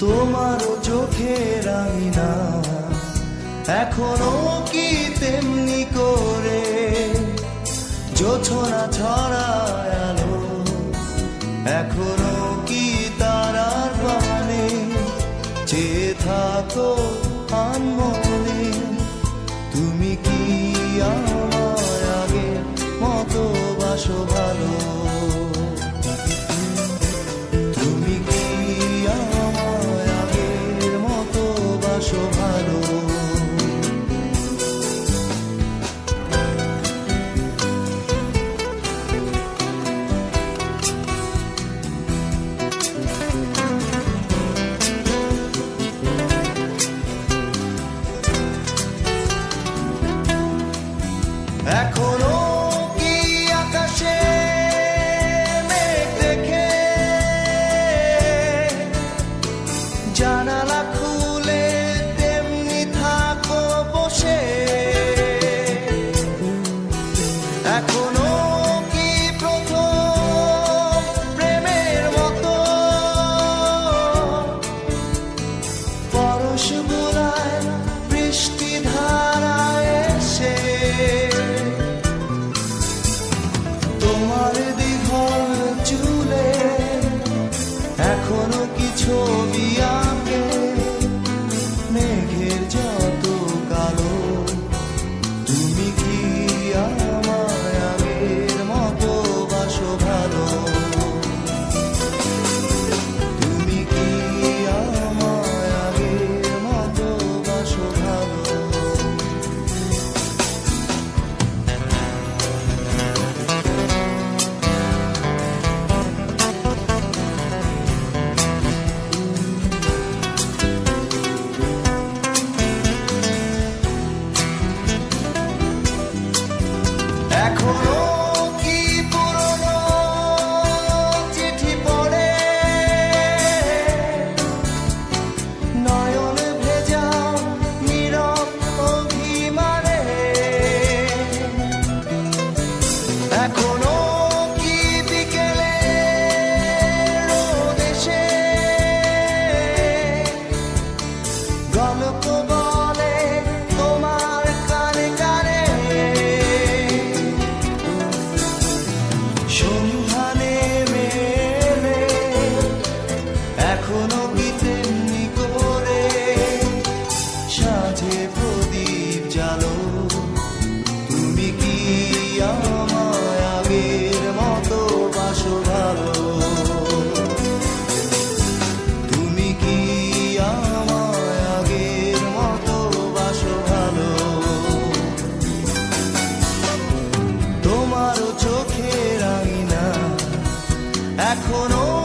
সুখের আমি না এখনও কি তেমনি করে? জোছনা ছড়ায় আলো। এখনও কি তারার বানে চেয়ে থাকো আনমনে। তুমি কি আমার এখনো